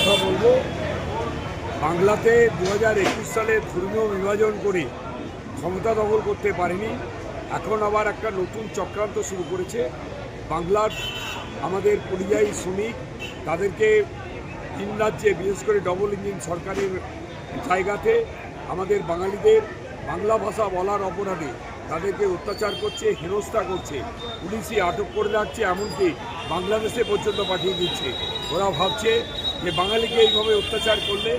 কথা বলব। বাংলাতে দু হাজার একুশ সালে ধর্মীয় বিভাজন করে ক্ষমতা দখল করতে পারেনি। এখন আবার একটা নতুন চক্রান্ত শুরু করেছে। বাংলার আমাদের পরিযায়ী শ্রমিক, তাদেরকে তিন রাজ্যে, বিশেষ করে ডবল ইঞ্জিন সরকারের জায়গাতে আমাদের বাঙালিদের বাংলা ভাষা বলার অপরাধে তাদেরকে অত্যাচার করছে, হেনস্থা করছে। পুলিশই আটক করে রাখছে, এমনকি বাংলাদেশে পর্যন্ত পাঠিয়ে দিচ্ছে। ওরা ভাবছে যে বাঙালিকে এইভাবে অত্যাচার করলে,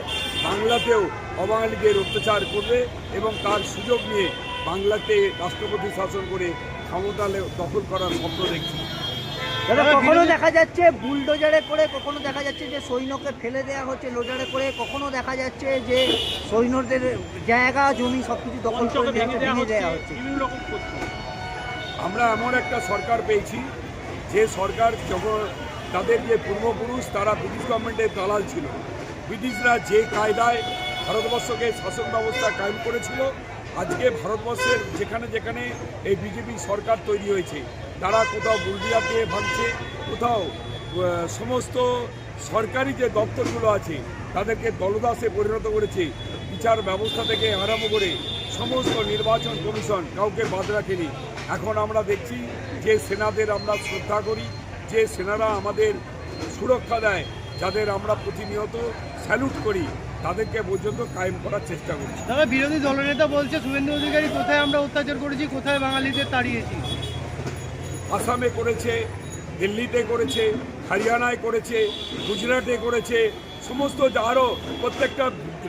বাংলাতেও অবাঙালিদের অত্যাচার করবে এবং তার সুযোগ নিয়ে বাংলাতে রাষ্ট্রপতি শাসন করে ক্ষমতালে দখল করার স্বপ্ন দেখছে। দাদা কখনো দেখা যাচ্ছে বুলডোজারে করে কখনো দেখা যাচ্ছে যে সৈন্যকে ফেলে দেওয়া হচ্ছে লোডারে করে কখনো দেখা যাচ্ছে যে সৈন্যদের জায়গা জমি সবকিছু দখল করে ভেঙে দেওয়া হচ্ছে আমরা এমন একটা সরকার পেয়েছি যে সরকার যখন তাদের যে পূর্বপুরুষ তারা ব্রিটিশ গভর্নমেন্টের দালাল ছিল। ব্রিটিশরা যে কায়দায় ভারতবর্ষকে শাসন ব্যবস্থা কায়েম করেছিল আজকে ভারতবর্ষের যেখানে যেখানে এই বিজেপি সরকার তৈরি হয়েছে তারা কোথাও বুলডিয়া দিয়ে ভাঙছে, কোথাও সমস্ত সরকারি যে দপ্তরগুলো আছে, তাদেরকে দলদাসে পরিণত করেছে। বিচার ব্যবস্থা থেকে আরম্ভ করে সমস্ত নির্বাচন কমিশন কাউকে বাদ রাখেনি। এখন আমরা দেখছি যে সেনাদের আমরা শ্রদ্ধা করি, যে সেনারা আমাদের সুরক্ষা দেয়, যাদের আমরা প্রতিনিয়ত স্যালুট করি, তাদেরকে পর্যন্ত কায়েম করার চেষ্টা করছি। দাদা বিরোধী দলনেতা বলছে, শুভেন্দু অধিকারী, কোথায় আমরা অত্যাচার করেছি, কোথায় বাঙালিদের তাড়িয়েছি? আসামে করেছে, দিল্লিতে করেছে, হরিয়ানায় করেছে, গুজরাটে করেছে, সমস্ত আরও প্রত্যেকটা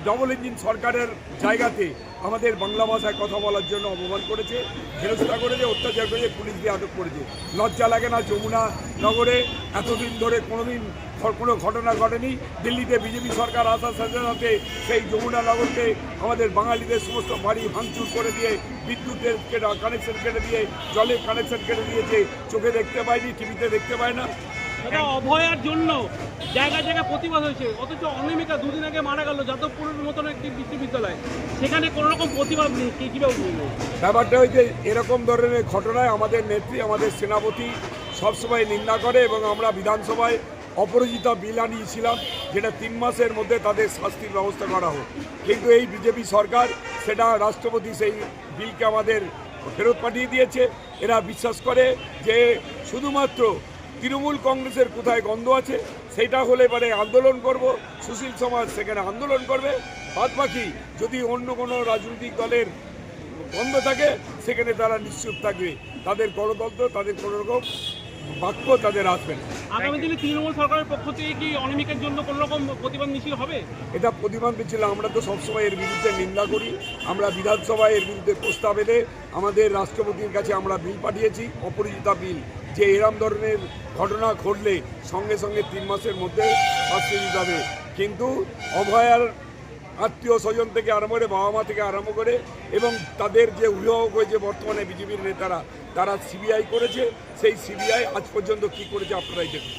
ডবল ইঞ্জিন সরকারের জায়গাতে আমাদের বাংলা ভাষায় কথা বলার জন্য অপমান করেছে হেনস্থা করেছে অত্যাচার করেছে, পুলিশ দিয়ে আটক করেছে। লজ্জা লাগে না যমুনা নগরে, এতদিন ধরে কোনোদিন কোনো ঘটনা ঘটেনি। দিল্লিতে বিজেপি সরকার আসার সাথে সাথে সেই যমুনা নগরকে আমাদের বাঙালিদের সমস্ত বাড়ি ভাঙচুর করে দিয়ে বিদ্যুতের কানেকশন কেটে দিয়ে জলের কানেকশন কেটে দিয়েছে। চোখে দেখতে পায়নি টিভিতে দেখতে পায় না। অভয়ার জন্য জায়গায় জায়গায় প্রতিবাদ হয়েছে। অথচ অনিমিকা দুদিন আগে মারা গেল যাদবপুরের মতন একটি বিশ্ববিদ্যালয়। সেখানে কোনো রকম প্রতিবাদ নেই কি কীভাবে ব্যাপারটা হয়েছে এরকম ধরনের ঘটনায় আমাদের নেত্রী আমাদের সেনাপতি সবসময় নিন্দা করে এবং আমরা বিধানসভায় অপরাজিতা বিল আনিয়েছিলাম যেটা তিন মাসের মধ্যে তাদের শাস্তির ব্যবস্থা করা হোক। কিন্তু এই বিজেপি সরকার, সেটা রাষ্ট্রপতি সেই বিলকে আমাদের ফেরত পাঠিয়ে দিয়েছে। এরা বিশ্বাস করে যে শুধুমাত্র তৃণমূল কংগ্রেসের কোথায় গন্ধ আছে, সেটা হলে পরে আন্দোলন করব। সুশীল সমাজ সেখানে আন্দোলন করবে। বাদ বাকি যদি অন্য কোনো রাজনৈতিক দলের বন্ধ থাকে, সেখানে তারা নিশ্চুপ থাকবে। তাদের গণতন্ত্র, তাদের কোনো রকম বাক্য তাদের আসবে না। আগামী দিনে তৃণমূল সরকারের পক্ষ থেকে কি অনিমিকার জন্য কোনো রকম প্রতিবাদ মিছিল হবে? এটা প্রতিবাদ ছিল আমরা তো সবসময় এর বিরুদ্ধে নিন্দা করি। আমরা বিধানসভায় এর বিরুদ্ধে প্রস্তাব এনে আমাদের রাষ্ট্রপতির কাছে আমরা বিল পাঠিয়েছি অপরাজিতা বিল। যে এরম ধরনের ঘটনা ঘটলে সঙ্গে সঙ্গে তিন মাসের মধ্যে শাস্তি দিতে হবে। কিন্তু অভয়ার আত্মীয় স্বজন থেকে আরম্ভ করে বাবা মা থেকে আরম্ভ করে এবং তাদের যে অভিভাবক হয়েছে বর্তমানে বিজেপির নেতারা, তারা সিবিআই করেছে। সেই সিবিআই আজ পর্যন্ত কি করেছে আপনারাই দেখুন।